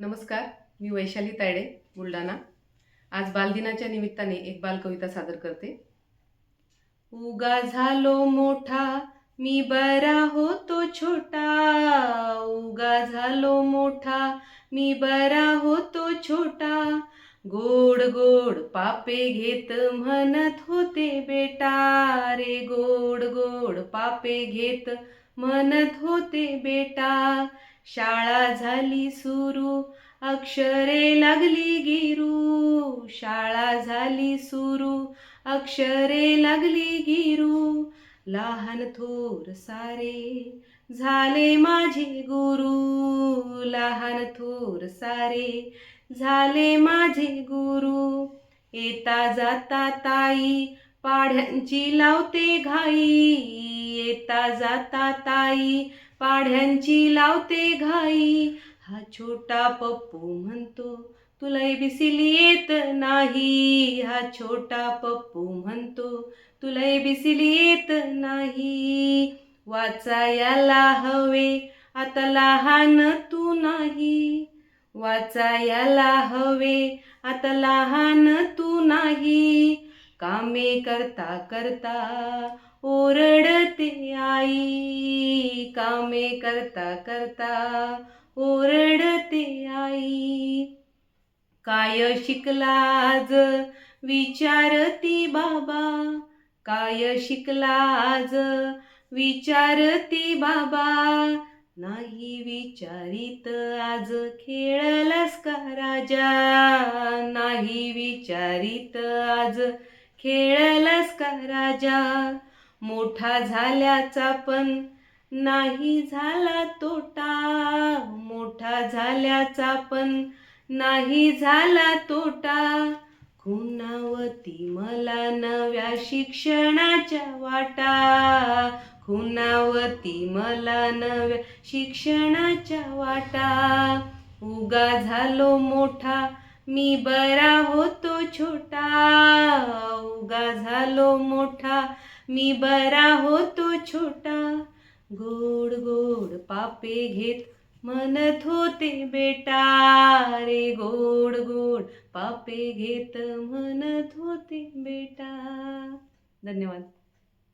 नमस्कार मी वैशाली तायडे बुलढाणा. आज बालदिनाच्या निमित्ताने एक बालकविता सादर करते. उगा झालो मोठा मी बरा होतो छोटा. उगा झालो मोठा मी बरा होतो छोटा. गोड गोड पापे घेत म्हणत होते बेटा. रे गोड गोड पापे घेत म्हणत होते बेटा. शाळा झाली सुरू अक्षरे लागली गिरू. शाळा झाली सुरू अक्षरे लागली गिरू. लहान थोर सारे झाले माझे गुरु. लहान थोर सारे झाले माझे गुरु. येता जाता ताई पाढ्यांची लावते घाई. येता जाता ताई पाढ्यांची लावते घाई. हा छोटा पप्पू म्हणतो तुला एबीसीली येत नाही. हा छोटा पप्पू म्हणतो तुला एबीसीली येत नाही. वाचायला हवे आता लहान तू नाही. वाचायला हवे आता लहान तू नाही. कामे करता करता ओरडते आई. कामे करता करता ओरडते आई. काय शिकला आज विचारती बाबा. काय शिकलाज? विचारती बाबा. नाही विचारित आज खेळलास का राजा? नाही विचारित आज खेळलास का राजा? मोठा झाल्याचा पण नाही झाला तोटा मोठा झाल्याचा पण नाही झाला तोटा. खुनावती मला नव्या शिक्षणाच्या वाटा. खुनावती मला नव्या शिक्षणाच्या वाटा. उगा झालो मोठा मी बरा होतो छोटा. उगा झालो मोठा मी बरा होतो छोटा. गोड गोड पापे घेत म्हणत होते बेटा रे गोड गोड पापे घेत म्हणत होते बेटा. धन्यवाद.